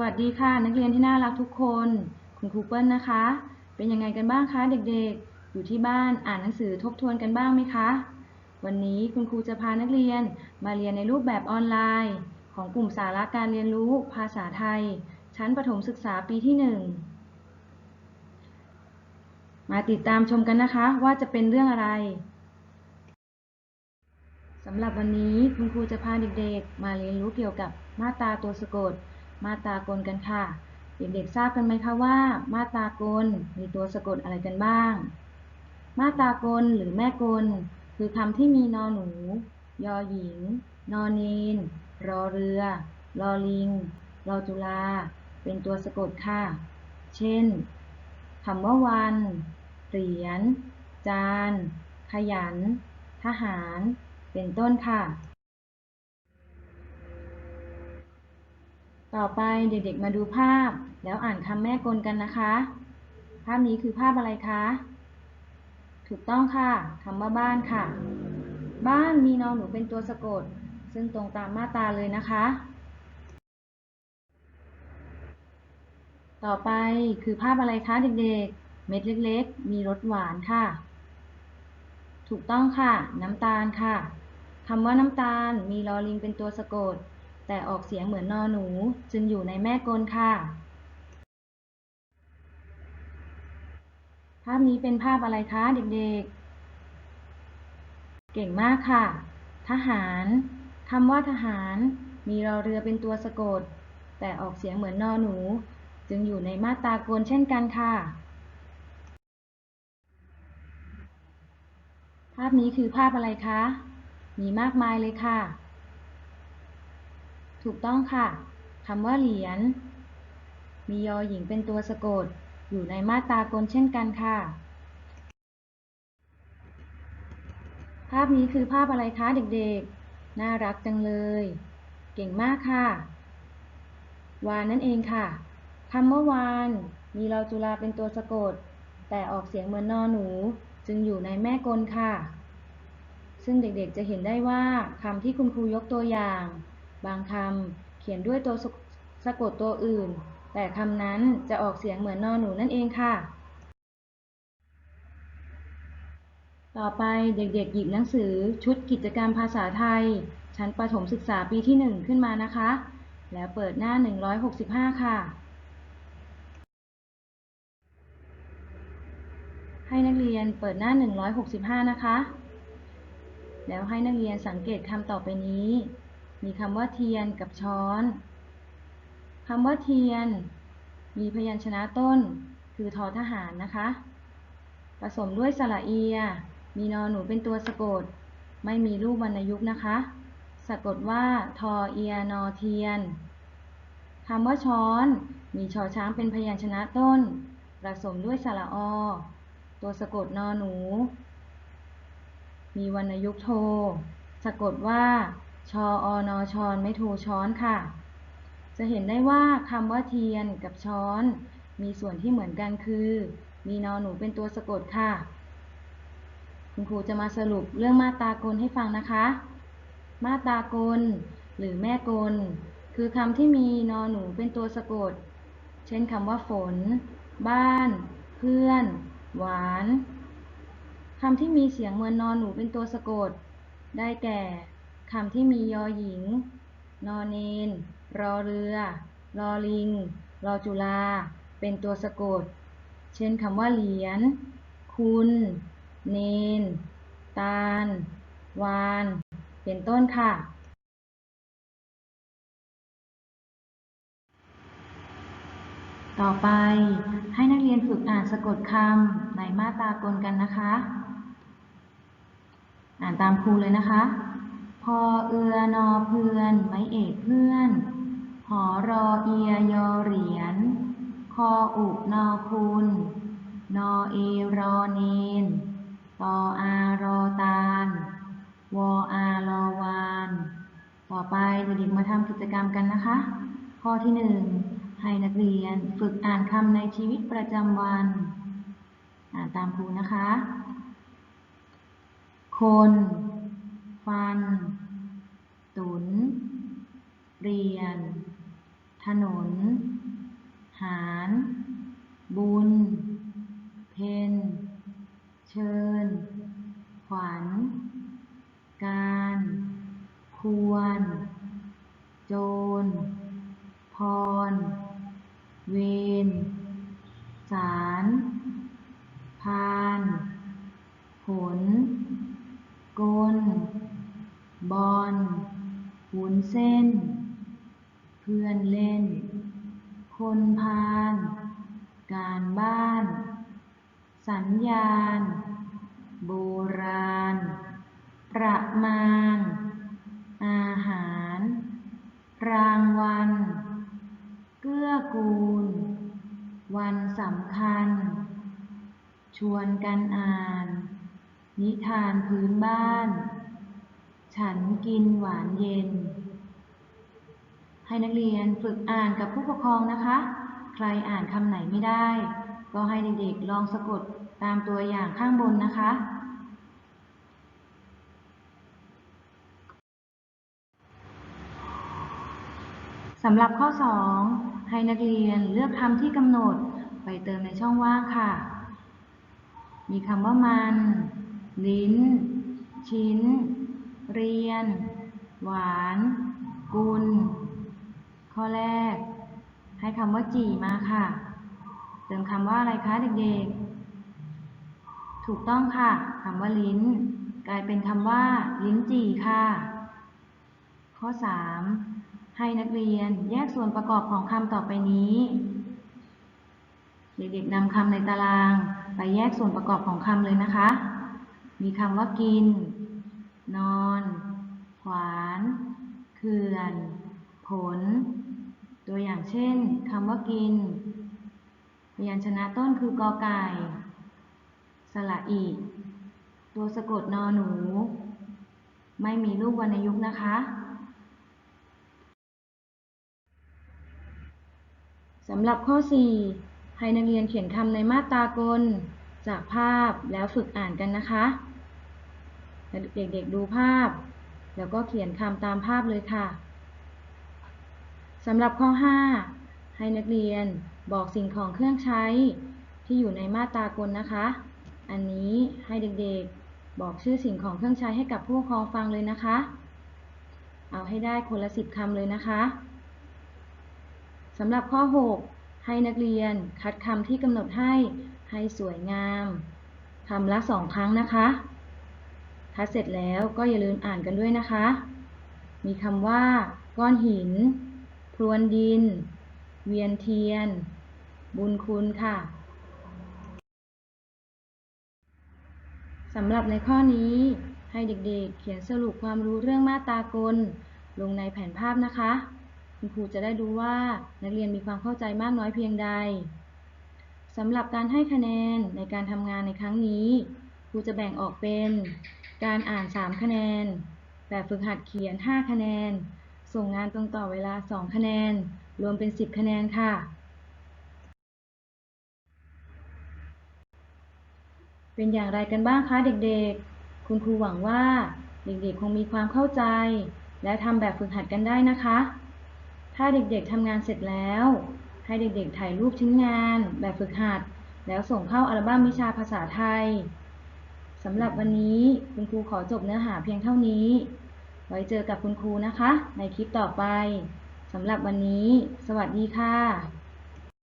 วัสดีค่ะ นักเรียนที่น่ารักทุกคน คุณครูเปิ้ลนะคะ เป็นยังไงกันบ้างคะเด็กๆ อยู่ที่บ้านอ่านหนังสือทบทวนกันบ้างไหมคะ วันนี้คุณครูจะพานักเรียนมาเรียนในรูปแบบออนไลน์ ของกลุ่มสาระการเรียนรู้ภาษาไทย ชั้นประถมศึกษาปีที่ 1 มาติดตามชมกันนะคะว่าจะเป็นเรื่องอะไรสำหรับวันนี้คุณครูจะพาเด็กๆ มาเรียนรู้เกี่ยวกับมาตราตัวสะกด มาตรากลกันค่ะ เด็กๆทราบกันไหมคะว่า มาตรากลมีตัวสะกดอะไรกันบ้าง มาตรากลหรือแม่กล คือคำที่มีนอหนู ยอหญิง นอเนนรอเรือ รอลิง รอจุฬาเป็นตัวสะกดค่ะ เช่นคำว่าวัน เหรียญ จาน ขยัน ทหาร เป็นต้นค่ะ ต่อไปเด็กๆมาดูภาพ แล้วอ่านคำแม่กลกันนะคะ ภาพนี้คือภาพอะไรคะ ถูกต้องค่ะคำว่าบ้านค่ะ บ้านมีนอนหนูเป็นตัวสะกด ซึ่งตรงตามมาตราเลยนะคะ ต่อไปคือภาพอะไรคะเด็กๆ เม็ดเล็กๆ มีรสหวานค่ะ ถูกต้องค่ะ น้ำตาลค่ะคำว่าน้ำตาลมีลอลิงเป็นตัวสะกด แต่ออกเสียงเหมือนนอหนูจึงอยู่ในแม่กลค่ะ ภาพนี้เป็นภาพอะไรคะเด็กๆ เก่งมากค่ะ ทหารคำว่าทหาร มีรอเรือเป็นตัวสะกด แต่ออกเสียงเหมือนนอหนู จึงอยู่ในมาตรากลเช่นกันค่ะ ภาพนี้คือภาพอะไรคะ มีมากมายเลยค่ะ ถูกต้องค่ะคำว่าเหรียญมียอหญิงเป็นตัวสะกด อยู่ในมาตรากลเช่นกันค่ะ ภาพนี้คือภาพอะไรคะเด็กๆ น่ารักจังเลย เก่งมากค่ะ วานนั่นเองค่ะคำว่าวาน มีรอจุฬาเป็นตัวสะกด แต่ออกเสียงเหมือนนอหนู จึงอยู่ในแม่กลค่ะ ซึ่งเด็กๆจะเห็นได้ว่าคำที่คุณครูยกตัวอย่าง บางคำเขียนด้วยตัวสะกดตัวอื่น แต่คำนั้นจะออกเสียงเหมือนนอหนูนั่นเองค่ะ ต่อไปเด็กๆหยิบหนังสือชุดกิจกรรมภาษาไทย ชั้นประถมศึกษาปีที่ 1 ขึ้นมานะคะ แล้วเปิดหน้า 165 ค่ะให้นักเรียนเปิดหน้า 165 นะคะ แล้วให้นักเรียนสังเกตคำต่อไปนี้ มีคำว่าเทียนกับช้อนคำว่าเทียน มีพยัญชนะต้น คือทอทหารนะคะ ผสมด้วยสระเอีย มีนอหนูเป็นตัวสะกด ไม่มีรูปวรรณยุกต์นะคะ สะกดว่าทอเอียนอเทียนคำว่าช้อน มีชอช้างเป็นพยัญชนะต้น ผสมด้วยสระอ ตัวสะกดนอหนู มีวรรณยุกต์โท สะกดว่า ชออนอชอนไม่โทช้อนค่ะ จะเห็นได้ว่าคำว่าเทียนกับช้อน มีส่วนที่เหมือนกันคือ มีนอหนูเป็นตัวสะกดค่ะ คุณครูจะมาสรุปเรื่องมาตากลให้ฟังนะคะ มาตากล หรือแม่กล คือคำที่มีนอหนูเป็นตัวสะกด เช่นคำว่าฝน บ้าน เพื่อน หวานคำที่มีเสียงเหมือนนอหนูเป็นตัวสะกด ได้แก่ คำที่มียอหญิง นอเนน รอเรือ รอลิง รอจุฬาเป็นตัวสะกด เช่นคำว่าเหรียญ คุณ เนน ตาล วาน เป็นต้นค่ะ ต่อไปให้นักเรียนฝึกอ่านสะกดคำในมาตรากลกันนะคะ อ่านตามครูเลยนะคะ พอเอือนอเพื่อนไม้เอกเพื่อนหอรอเอียยอเหรียญคออุนอคุณ นอเอรอเนนตออารอตาลวออารอวาน ต่อไปเด็กๆมาทำกิจกรรมกันนะคะ ข้อที่หนึ่งให้นักเรียนฝึกอ่านคำในชีวิตประจำวัน อ่านตามครูนะคะ คน ฟัน ตุน เรียน ถนน หาร บุญ เพน เชิญ ขวัญ การ ควร โจร พร เวรสาร พาน ผล กล บอลหุนเส้น เพื่อนเล่น คนพาลการบ้าน สัญญาณ โบราณ ประมาณ อาหาร รางวัล เกื้อกูล วันสำคัญ ชวนกันอ่าน นิทานพื้นบ้าน ฉันกินหวานเย็น ให้นักเรียนฝึกอ่านกับผู้ปกครองนะคะ ใครอ่านคำไหนไม่ได้ ก็ให้เด็กๆลองสะกดตามตัวอย่างข้างบนนะคะ สำหรับข้อ 2 ให้นักเรียนเลือกคำที่กำหนดไปเติมในช่องว่างค่ะ มีคำว่ามัน ลิ้น ชิ้น เรียน หวาน กุล ข้อแรก ให้คำว่าจี่มาค่ะ เติมคำว่าอะไรคะเด็กๆ ถูกต้องค่ะคำว่าลิ้น กลายเป็นคำว่า ลิ้นจี่ค่ะ ข้อ 3 ให้นักเรียนแยกส่วนประกอบของคำต่อไปนี้ เด็กๆนำคำในตาราง ไปแยกส่วนประกอบของคำเลยนะคะ มีคำว่ากิน นอน ขวาน เขื่อน ผล ตัวอย่างเช่นคำว่ากินพยัญชนะต้นคือกอไก่ สระอีตัวสะกดนอหนู ไม่มีรูปวรรณยุกต์นะคะ สำหรับข้อ 4 ให้นักเรียนเขียนคำในมาตรากล จากภาพแล้วฝึกอ่านกันนะคะ เด็กๆดูภาพ แล้วก็เขียนคำตามภาพเลยค่ะสำหรับข้อ 5 ให้นักเรียนบอกสิ่งของเครื่องใช้ที่อยู่ในมาตรากลนะคะ อันนี้ให้เด็กๆบอกชื่อสิ่งของเครื่องใช้ให้กับผู้ปกครองฟังเลยนะคะ เอาให้ได้คนละสิบคำเลยนะคะสำหรับข้อ 6 ให้นักเรียนคัดคำที่กำหนดให้ให้สวยงามคำละสองครั้งนะคะ คัดเสร็จแล้วก็อย่าลืมอ่านกันด้วยนะคะ มีคำว่า ก้อนหิน พรวนดิน เวียนเทียน บุญคุณค่ะสำหรับในข้อนี้ให้เด็กๆ เขียนสรุปความรู้เรื่องมาตากล ลงในแผนภาพนะคะ คุณครูจะได้ดูว่านักเรียนมีความเข้าใจมากน้อยเพียงใดสำหรับการให้คะแนนในการทำงานในครั้งนี้ ครูจะแบ่งออกเป็น การอ่าน 3 คะแนน แบบฝึกหัดเขียน 5 คะแนน ส่งงานตรงต่อเวลา 2 คะแนน รวมเป็น 10 คะแนนค่ะ เป็นอย่างไรกันบ้างคะเด็กๆ คุณครูหวังว่าเด็กๆ คงมีความเข้าใจ และทำแบบฝึกหัดกันได้นะคะ ถ้าเด็กๆทำงานเสร็จแล้ว ให้เด็กๆ ถ่ายรูปชิ้นงาน แบบฝึกหัด แล้วส่งเข้าอัลบั้มวิชาภาษาไทย สำหรับวันนี้คุณครูขอจบเนื้อหาเพียงเท่านี้ ไว้เจอกับคุณครูนะคะ ในคลิปต่อไปสำหรับวันนี้ สวัสดีค่ะ